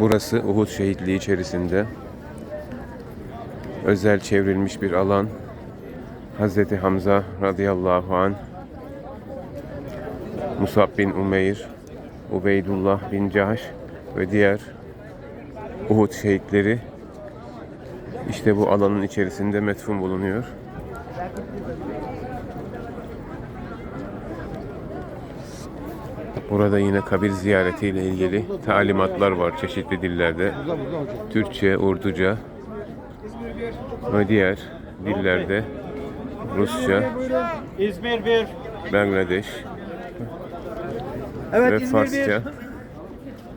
Burası Uhud şehitliği içerisinde özel çevrilmiş bir alan. Hazreti Hamza radıyallahu an, Musab bin Umeyr, Ubeydullah bin Cahş ve diğer Uhud şehitleri işte bu alanın içerisinde metfun bulunuyor. Burada yine kabir ziyaretiyle ilgili talimatlar var çeşitli dillerde. Türkçe, Urduca ve diğer dillerde Rusça, İzmir 1. Bangladeş ve Farsça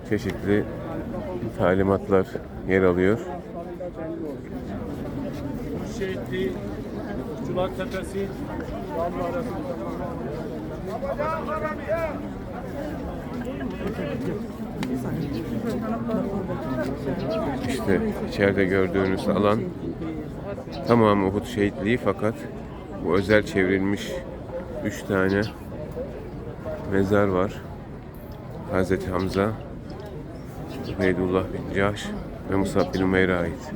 çeşitli talimatlar yer alıyor. Şehitliği, Çulak Tepesi, İşte içeride gördüğünüz alan tamamı Uhud şehitliği fakat bu özel çevrilmiş üç tane mezar var. Hazreti Hamza, Ubeydullah bin Cahş ve Musab bin Umeyr'e ait.